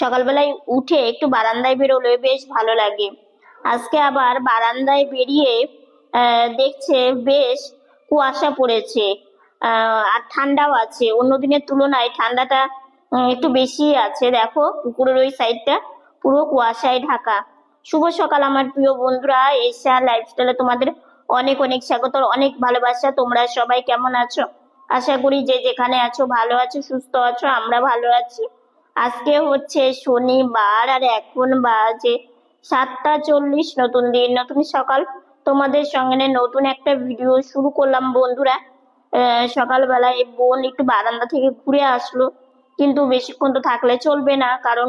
সকালবেলায় উঠে একটু বারান্দায় বেরোলে বেশ ভালো লাগে। আজকে আবার বারান্দায় বেরিয়ে দেখছে বেশ কুয়াশা পড়েছে আর ঠান্ডাও আছে। অন্য দিনের তুলনায় ঠান্ডাটা একটু বেশি আছে। দেখো, পুকুরের ওই সাইডটা পুরো কুয়াশায় ঢাকা। শুভ সকাল আমার প্রিয় বন্ধুরা। এশা লাইফস্টাইলে তোমাদের অনেক অনেক স্বাগত অনেক ভালোবাসা। তোমরা সবাই কেমন আছো? আশা করি যে যেখানে আছো ভালো আছো, সুস্থ আছো, আমরা ভালো আছি। আজকে হচ্ছে শনিবার আর এখন বাজে সাতটা চল্লিশ। নতুন দিন, নতুন সকাল। তোমাদের সঙ্গে নতুন একটা ভিডিও শুরু করলাম বন্ধুরা। সকালবেলায় বোন একটু বারান্দা থেকে ঘুরে আসলো। কিন্তু বেশিক্ষণ তো থাকলে চলবে না, কারণ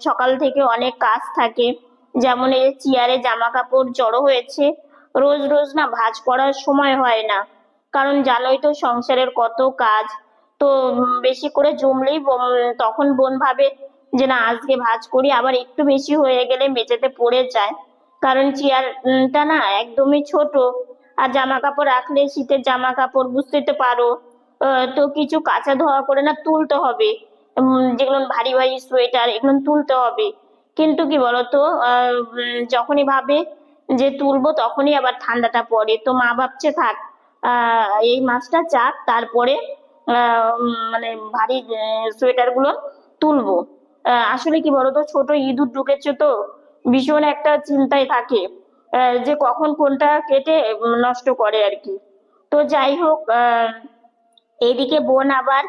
সকাল থেকে অনেক কাজ থাকে। যেমন এই চেয়ারে জামা কাপড় জড়ো হয়েছে। রোজ রোজ না ভাঁজ করার সময় হয় না। কারণ জানোই তো সংসারের কত কাজ। তো বেশি করে জমলেই তখন বোন ভাবে যে না, আজকে ভাঁজ করি, আবার একটু বেশি হয়ে গেলে মেঝেতে পড়ে যায়। কারণ চেয়ারটা না একদমই ছোট, আর জামা কাপড় রাখলে শীতের জামা কাপড় বুঝতে তো পারো। তো কিছু কাঁচা ধোয়া করে না তুলতে হবে। যেগুলো ভারী ভারী সোয়েটার, এগুলো তুলতে হবে। কিন্তু কি বলতো যখনই ভাবে যে তুলবো তখনই আবার ঠান্ডাটা পড়ে। তো মা ভাবছে থাক এই মাসটা যাক তারপরে মানে ভারী সোয়েটারগুলো তুলবো। আসলে কি বলতো? ছোট ইঁদুর ঢুকেছে তো ভীষণ একটা চিন্তায় থাকে। যে কখন কোনটা কেটে নষ্ট করে আর কি। তো যাই হোক আহ, এইদিকে বোন আবার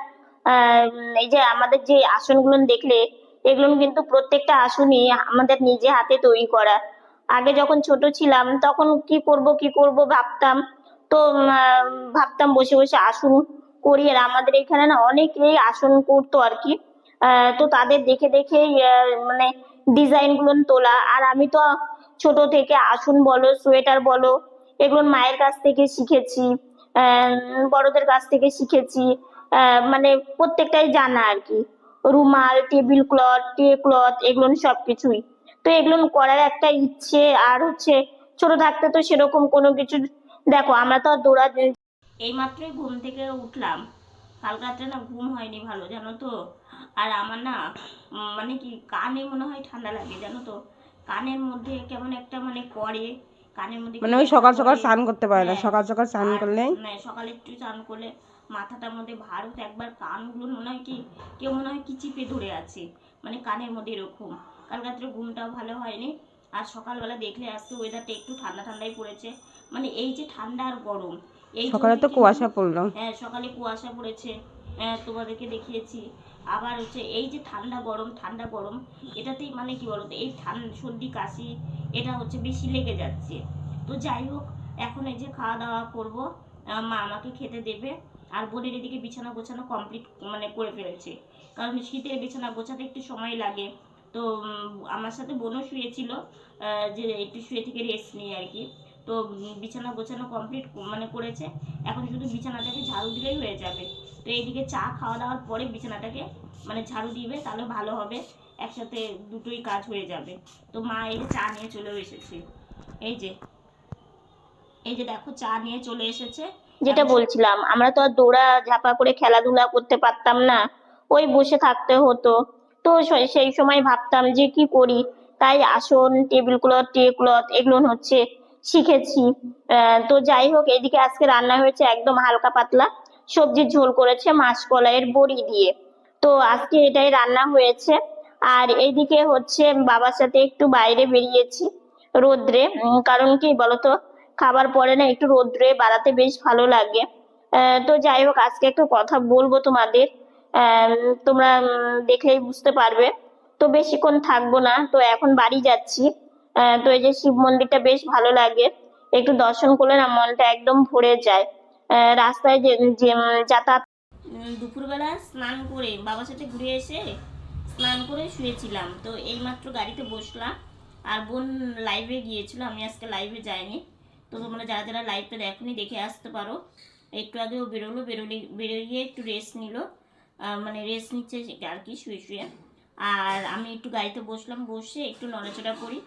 এই যে আমাদের যে আসনগুলো দেখলে এগুলো কিন্তু প্রত্যেকটা আসনই আমাদের নিজে হাতে তৈরি করা। আগে যখন ছোট ছিলাম তখন কি করব কি করব ভাবতাম। তো ভাবতাম বসে বসে আসন। করি। আর আমাদের এখানে না অনেকেই আসন করতো আর কি। তো তাদের দেখে দেখে মানে ডিজাইনগুলো তোলা। আর আমি তো ছোট থেকে আসন বলো, সোয়েটার বলো, এগুলো মায়ের কাছ থেকে শিখেছি বড়দের কাছ থেকে শিখেছি। মানে প্রত্যেকটাই জানা আর কি। রুমাল, টেবিল ক্লথ, টে ক্লথ, এগুলো সবকিছুই। তো এগুলো করার একটা ইচ্ছে, আর হচ্ছে ছোট থাকতে তো সেরকম কোনো কিছু, দেখো আমরা তো আর দৌড়া এই মাত্রই ঘুম থেকে উঠলাম। কাল রাত্রে না ঘুম হয়নি ভালো জানো তো? আর আমার না মানে কি কানে মনে হয় ঠান্ডা লাগে জানো তো? কানের মধ্যে কেমন একটা মানে করে কানের মধ্যে মানে ওই সকাল সকাল স্নান করতে পারে না হ্যাঁ। সকাল সকাল স্নান করলে? মানে সকালে একটু স্নান করলে মাথাটার মধ্যে ভারত একবার কানগুলো মনে হয় কি কেউ মনে হয় কি চিপে ধরে আছে মানে কানের মধ্যে এরকম। কাল রাত্রে ঘুমটাও ভালো হয়নি আর সকালবেলা দেখলে আজকে ওয়েদারটা একটু ঠান্ডা ঠান্ডাই পড়েছে। মানে এই যে ঠান্ডা আর গরম সকালে তো কুয়াশা পড়ল। হ্যাঁ সকালে কুয়াশা পড়েছে। হ্যাঁ, তোমাদেরকে দেখিয়েছি। আবার হচ্ছে এই যে ঠান্ডা গরম ঠান্ডা গরম এটাতেই মানে কি বলতো? এই ঠান্ডা সর্দি কাশি এটা হচ্ছে বেশি লেগে যাচ্ছে। তো যাই হোক এখন এই যে খাওয়া দাওয়া করব মা আমাকে খেতে দেবে। আর বোনের এদিকে বিছানা গোছানো কমপ্লিট মানে করে ফেলেছে। কারণ শীতের বিছানা গোছাতে একটু সময় লাগে। তো আমার সাথে বোনও শুয়েছিল। যে একটু শুয়ে থেকে রেস্ট নিয়ে আর কি। তো বিছানা গোছানো কমপ্লিট মানে করেছে। এখন শুধু বিছানাটাকে ঝাড়ু দিলেই হয়ে যাবে। তো এইদিকে চা খাওয়া দাওয়ার পরে বিছানাটাকে মানে ঝাড়ু দিবে তাহলে ভালো হবে। একসাথে দুটোই কাজ হয়ে যাবে। তো মা এই যে চা নিয়ে চলেও এসেছে। এই যে এই যে দেখো চা নিয়ে চলে এসেছে। যেটা বলছিলাম আমরা তো আর দৌড়া ঝাপা করে খেলাধুলা করতে পারতাম না। ওই বসে থাকতে হতো। তো সেই সময় ভাবতাম যে কি করি? তাই আসন টেবিল ক্লথ টে ক্লথ এগুলো হচ্ছে শিখেছি। তো যাই হোক, এদিকে আজকে রান্না হয়েছে একদম হালকা পাতলা। সবজির ঝোল করেছে মাসকলাইয়ের বড়ি দিয়ে। তো আজকে এটাই রান্না হয়েছে। আর এইদিকে হচ্ছে বাবার সাথে একটু বাইরে বেরিয়েছি রোদ্রে। কারণ কি বলতো, খাবার পরে না একটু রোদ্রে বাড়াতে বেশ ভালো লাগে। তো যাই হোক, আজকে একটা কথা বলব তোমাদের। তোমরা দেখলেই বুঝতে পারবে। তো বেশিক্ষণ থাকব না। তো এখন বাড়ি যাচ্ছি। তো এই যে শিব মন্দিরটা বেশ ভালো লাগে। একটু দর্শন করলে না মনটা একদম ভরে যায়। রাস্তায় যে যাতায়াত দুপুরবেলা স্নান করে বাবার সাথে ঘুরে এসে স্নান করে শুয়েছিলাম। তো এইমাত্র গাড়িতে বসলাম। আর বোন লাইভে গিয়েছিল, আমি আজকে লাইভে যাইনি। তো তোমরা যারা যারা লাইভটা দেখোনি, দেখে আসতে পারো। একটু আগেও বেরোলো, বেরোলে বেরোইয়ে একটু রেস্ট নিল। মানে রেস্ট নিচ্ছে আর কি শুয়ে শুয়ে। আর আমি একটু গাড়িতে বসলাম, বসে একটু নড়াচড়া করি।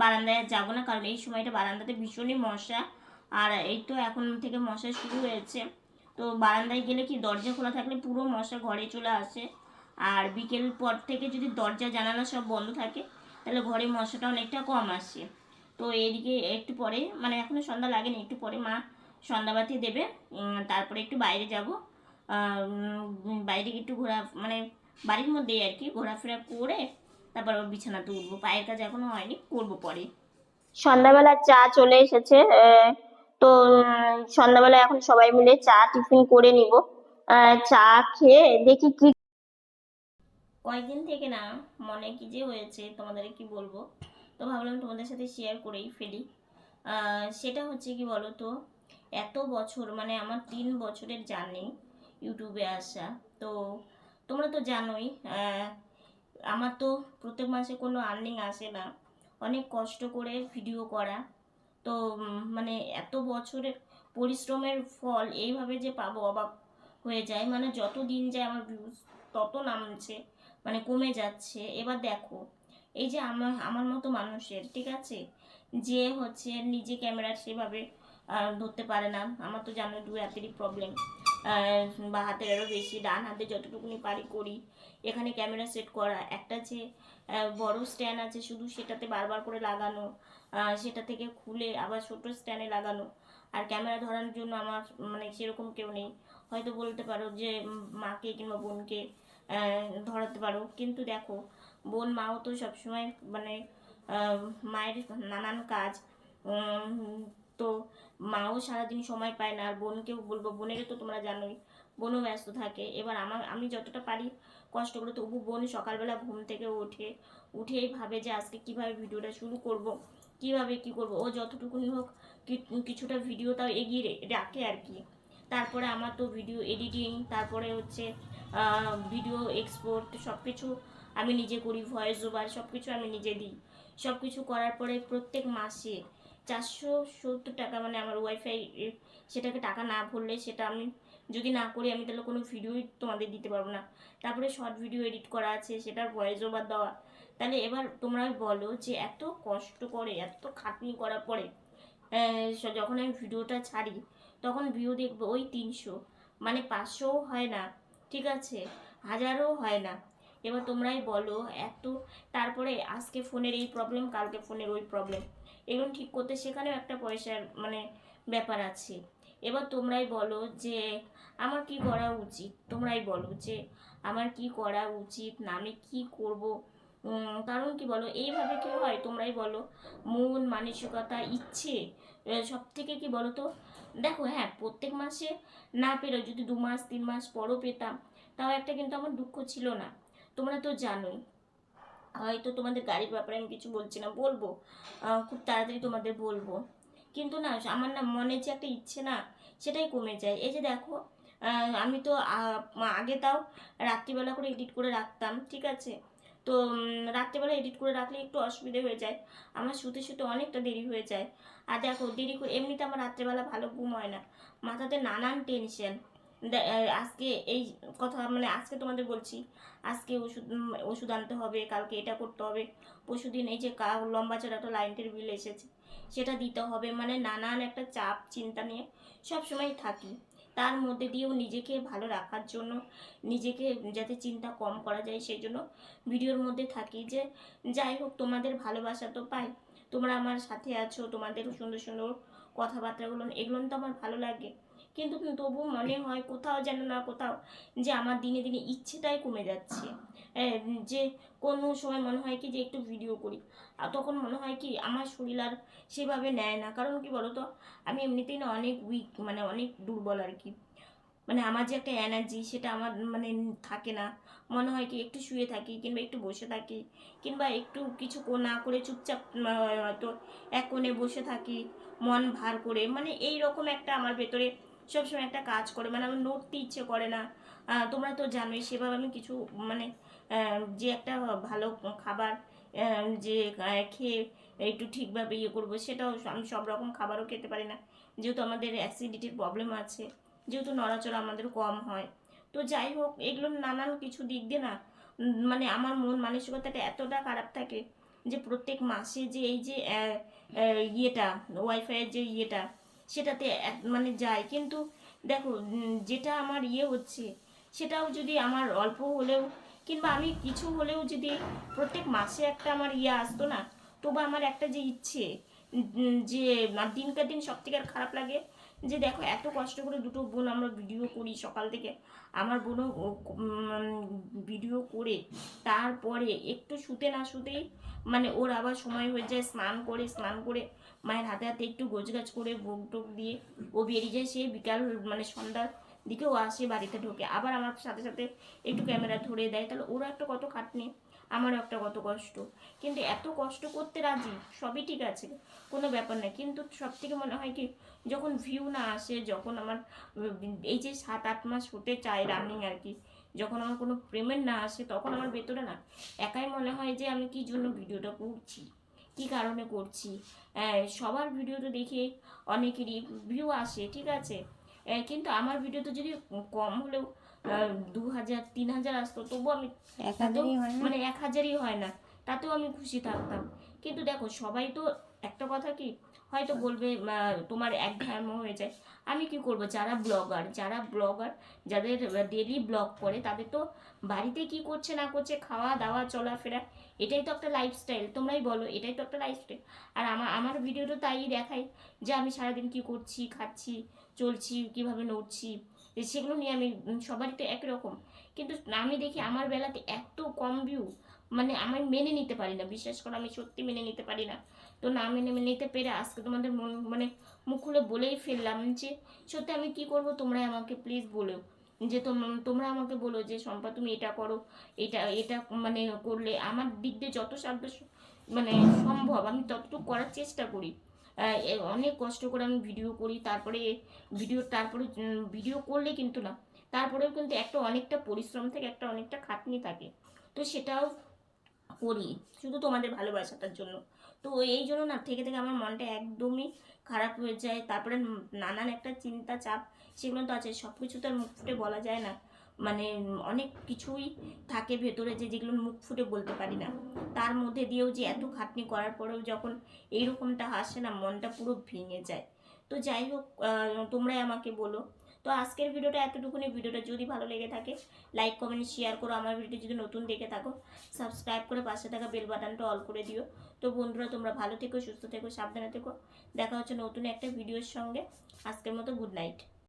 বারান্দায় যাব না, কারণ এই সময়টা বারান্দাতে ভীষণই মশা। আর এই তো এখন থেকে মশা শুরু হয়েছে। তো বারান্দায় গেলে কি দরজা খোলা থাকলে পুরো মশা ঘরে চলে আসে? আর বিকেল পর থেকে যদি দরজা, জানালা সব বন্ধ থাকে, তাহলে ঘরে মশাটা অনেকটা কম আসে। তো এদিকে একটু পরে মানে এখনও সন্ধ্যা লাগেনি, একটু পরে মা সন্ধ্যাবাতি দেবে তারপরে একটু বাইরে যাব। বাইরে একটু ঘোরা মানে বাড়ির মধ্যেই আর কি, ঘোরাফেরা করে তারপর আবার বিছানাতে উঠবো। পায়ের কাজ এখনও হয়নি করব পরে। সন্ধ্যাবেলা চা চলে এসেছে তো সন্ধ্যাবেলা এখন সবাই মিলে চা টিফিন করে নিব। চা খেয়ে দেখি কি কয়েকদিন থেকে না মনে কি যে হয়েছে তোমাদের কি বলব? তো ভাবলাম তোমাদের সাথে শেয়ার করেই ফেলি। সেটা হচ্ছে কি বলো তো এত বছর মানে আমার তিন বছরের জার্নি ইউটিউবে আসা। তো তোমরা তো জানোই আহ, আমার তো প্রত্যেক মাসে কোনো আর্নিং আসে না। অনেক কষ্ট করে ভিডিও করা। তো মানে এত বছরের পরিশ্রমের ফল এইভাবে যে পাবো, অবাক হয়ে যায় মানে যত দিন যায় আমার ভিউজ তত নামছে মানে কমে যাচ্ছে। এবার দেখো, এই যে আমার আমার মতো মানুষের, ঠিক আছে? যে হচ্ছে নিজে ক্যামেরা সেভাবে ধরতে পারে না। আমার তো জানো দু হাতেরই প্রবলেম বা হাতের আরও বেশি, ডান হাতে যতটুকুনি পারি করি। এখানে ক্যামেরা সেট করা। একটা যে বড় স্ট্যান্ড আছে, শুধু সেটাতে বারবার করে লাগানো সেটা থেকে খুলে আবার ছোট স্ট্যান্ডে লাগানো। আর ক্যামেরা ধরার জন্য আমার মানে সেরকম কেউ নেই। হয়তো বলতে পারো যে, মাকে কিংবা বোনকে ধরাতে পারো। কিন্তু দেখো, বোন, মাও তো সবসময় মানে মায়ের নানান কাজ। তো মাও সারাদিন সময় পায় না, আর বোনকেও বলব, বোনেরও তো তোমরা জানোই, বোনও ব্যস্ত থাকে। এবার আমার আমি যতটা পারি কষ্ট করে, তবু বোন সকালবেলা ঘুম থেকে ওঠে, উঠেই ভাবে যে আজকে কীভাবে ভিডিওটা শুরু করব, কীভাবে কি করব। ও যতটুকুনি হোক কিছুটা ভিডিও তাও এগিয়ে রাখে আর কি। তারপরে আমার তো ভিডিও এডিটিং, তারপরে হচ্ছে ভিডিও এক্সপোর্ট সব কিছু আমি নিজে করি, ভয়েস ওভার সব কিছু আমি নিজে দিই। সব কিছু করার পরে প্রত্যেক মাসে চারশো সত্তর টাকা মানে আমার ওয়াইফাই সেটাকে টাকা না ভরলে সেটা আমি যদি না করি আমি তাহলে কোনো ভিডিওই তোমাদের দিতে পারব না। তারপরে শর্ট ভিডিও এডিট করা আছে, সেটার ভয়েস ওভার দেওয়া। তাহলে এবার তোমরা বলো যে এত কষ্ট করে, এত খাটনি করার পরে যখন আমি ভিডিওটা ছাড়ি, তখন ভিউ দেখব ওই তিনশো। মানে পাঁচশোও হয় না, ঠিক আছে? হাজারও হয় না। এবার তোমরাই বলো এত, তারপরে আজকে ফোনের এই প্রবলেম কালকে ফোনের ওই প্রবলেম এগুলো ঠিক করতে সেখানেও একটা পয়সার মানে ব্যাপার আছে। এবার তোমরাই বলো যে, আমার কি করা উচিত? তোমরাই বলো যে, আমার কি করা উচিত? না, আমি কি করব? কারণ কি বলো? এইভাবে কি হয়? তোমরাই বলো। মন, মানসিকতা, ইচ্ছে সব থেকে কি বলো তো? দেখো হ্যাঁ প্রত্যেক মাসে না পেলেও যদি দু মাস, তিন মাস পরও পেতাম, তাও একটা কিন্তু আমার দুঃখ ছিল না। তোমরা তো জানোই। হয়তো তোমাদের গাড়ির ব্যাপারে আমি কিছু বলছি না, বলব। খুব তাড়াতাড়ি তোমাদের বলব। কিন্তু না, আমার না মনে যে একটা ইচ্ছে না, সেটাই কমে যায়। এই যে দেখো আমি তো আগে তাও রাত্রিবেলা করে এডিট করে রাখতাম, ঠিক আছে? তো রাত্রিবেলা এডিট করে রাখলে একটু অসুবিধে হয়ে যায়। আমার শুতে শুতে অনেকটা দেরি হয়ে যায়। আর দেখো, দেরি করে, এমনিতে আমার রাত্রেবেলা ভালো ঘুম হয় না। মাথাতে নানান টেনশন আজকে এই কথা মানে আজকে তোমাদের বলছি, আজকে ওষুধ ওষুধ আনতে হবে, কালকে এটা করতে হবে। পরশুদিন এই যে লম্বা চড়া একটা লাইনের বিল এসেছে, সেটা দিতে হবে। মানে নানান একটা চাপ, চিন্তা নিয়ে সব সময় থাকি। তার মধ্যে দিয়েও নিজেকে ভালো রাখার জন্য, নিজেকে যাতে চিন্তা কম করা যায়, সেই জন্য ভিডিওর মধ্যে থাকি যে, যাই হোক, তোমাদের ভালোবাসা তো পাই। তোমরা আমার সাথে আছো, তোমাদের সুন্দর সুন্দর কথাবার্তাগুলো, এগুলো তো আমার ভালো লাগে। কিন্তু তবু মনে হয় কোথাও যেন না কোথাও যে আমার দিনে দিনে ইচ্ছেটাই কমে যাচ্ছে। যে কোনো সময় মনে হয় কি যে একটু ভিডিও করি। আর তখন মনে হয় কি আমার শরীর আর সেভাবে নেয় না। কারণ কি বলতো? আমি এমনিতেই না অনেক উইক মানে অনেক দুর্বল আর কি। মানে আমার যে একটা এনার্জি সেটা আমার মানে থাকে না। মনে হয় কি একটু শুয়ে থাকি কিংবা একটু বসে থাকি কিংবা একটু কিছু না করে চুপচাপ হয়তো এক কোণে বসে থাকি, মন ভার করে। মানে এই রকম একটা আমার ভেতরে সবসময় একটা কাজ করে মানে আমার নড়তে ইচ্ছে করে না। তোমরা তো জানোই, সেভাবে আমি কিছু মানে যে একটা ভালো খাবার যে খেয়ে একটু ঠিকভাবে ইয়ে করব, সেটাও আমি সব রকম খাবারও খেতে পারি না। যেহেতু আমাদের অ্যাসিডিটির প্রবলেম আছে, যেহেতু নড়াচড়া আমাদের কম হয়। তো যাই হোক, এগুলো নানান কিছু দিক দিয়ে না মানে আমার মন মানসিকতাটা এতটা খারাপ থাকে যে প্রত্যেক মাসে যে এই যে ইয়েটা ওয়াইফাইয়ের যে ইয়েটা সেটাতে মানে যায়। কিন্তু দেখো যেটা আমার ইয়ে হচ্ছে, সেটাও যদি আমার অল্প হলেও, কিংবা আমি কিছু হলেও যদি প্রত্যেক মাসে একটা আমার ইয়ে আসতো না, তবু আমার একটা যে ইচ্ছে যে দিনকার দিনকে দিন সব থেকে আর খারাপ লাগে যে দেখো, এত কষ্ট করে দুটো বোন আমরা ভিডিও করি সকাল থেকে। আমার বোনও ভিডিও করে, তারপরে একটু শুতে না শুতেই মানে ওর আবার সময় হয়ে যায় স্নান করে স্নান করে মায়ের হাতে হাতে একটু গোছগাছ করে ভোগ টোক দিয়ে ও বেরিয়ে যায়, সে বিকাল মানে সন্ধ্যার দিকে ও আসে বাড়িতে ঢোকে। আবার আমার সাথে সাথে একটু ক্যামেরা ধরে দেয়, তাহলে ওরা একটা কত খাটনি। আমারও একটা কত কষ্ট। কিন্তু এত কষ্ট করতে রাজি? সবই ঠিক আছে, কোনো ব্যাপার না। কিন্তু সব থেকে মনে হয় কি, যখন ভিউ না আসে, যখন আমার, এই যে সাত আট মাস হতে চায় রানিং আর কি, যখন আমার কোনো পেমেন্ট না আসে, তখন আমার ভেতরে না, একাই মনে হয় যে আমি কি জন্য ভিডিওটা করছি? কি কারণে করছি? সবার ভিডিও তো দেখে অনেকেরই ভিউ আসে, ঠিক আছে? কিন্তু আমার ভিডিও তো যদি কম হলেও দু হাজার তিন হাজার আসতো তবু আমি মানে এক হাজারই হয় না। তাতেও আমি খুশি থাকতাম। কিন্তু দেখো সবাই তো একটা কথা কি হয়তো বলবে তোমার এক ঘ্যাম হয়ে যায়। আমি কি করব? যারা ব্লগার যারা ব্লগার যাদের ডেলি ব্লগ করে তাদের তো বাড়িতে কি করছে না করছে খাওয়া দাওয়া চলাফেরা এটাই তো একটা লাইফস্টাইল তোমরাই বলো এটাই তো একটা লাইফস্টাইল আর আমার আমার ভিডিও তো তাই দেখাই যে আমি সারাদিন কি করছি খাচ্ছি চলছি কীভাবে নড়ছি। সেগুলো নিয়ে আমি সবারই তো একই রকম। কিন্তু আমি দেখি আমার বেলাতে এত কম ভিউ মানে আমি মেনে নিতে পারি না। বিশ্বাস করো, আমি সত্যি মেনে নিতে পারি না। তো না মেনে নিতে পেরে আজকে তোমাদের মন মানে মুখ খুলে বলেই ফেললাম যে, সত্যি আমি কি করব? তোমরাই আমাকে প্লিজ বলো। যে তোম- তোমরা আমাকে বলো যে, শম্পা, তুমি এটা করো, এটা এটা মানে করলে আমার দিক দিয়ে যত সাধ্য মানে সম্ভব, আমি ততটুকু করার চেষ্টা করি। অনেক কষ্ট করে আমি ভিডিও করি, তারপরে ভিডিও তারপরে ভিডিও করলে কিন্তু না, তারপরেও কিন্তু একটা অনেকটা পরিশ্রম থেকে একটা অনেকটা খাটনি থাকে। তো সেটাও করি, শুধু তোমাদের ভালোবাসাটার জন্য। তো এই জন্য না, থেকে থেকে আমার মনটা একদমই খারাপ হয়ে যায়। তারপরে নানান একটা চিন্তা চাপ, সেগুলো তো আছে সব কিছু তো আর মুখ ফুটে বলা যায় না। মানে অনেক কিছুই থাকে ভেতরে যে যেগুলো মুখ ফুটে বলতে পারি না। তার মধ্যে দিয়েও যে এত খাটনি করার পরেও যখন এইরকমটা আসে না, মনটা পুরো ভেঙে যায়। তো যাই হোক তোমরাই আমাকে বলো। তো আজকের ভিডিওটা এতটুকুনি। ভিডিওটা যদি ভালো লেগে থাকে লাইক কমেন্ট শেয়ার করো। আমার ভিডিও যদি নতুন দেখে থাকো সাবস্ক্রাইব করে পাশে থাকা বেল বাটনটা অল করে দিও। তো বন্ধুরা, তোমরা ভালো থেকো, সুস্থ থেকো, সাবধানে থেকো। দেখা হচ্ছে নতুন একটা ভিডিওর সঙ্গে। আজকের মতো গুড নাইট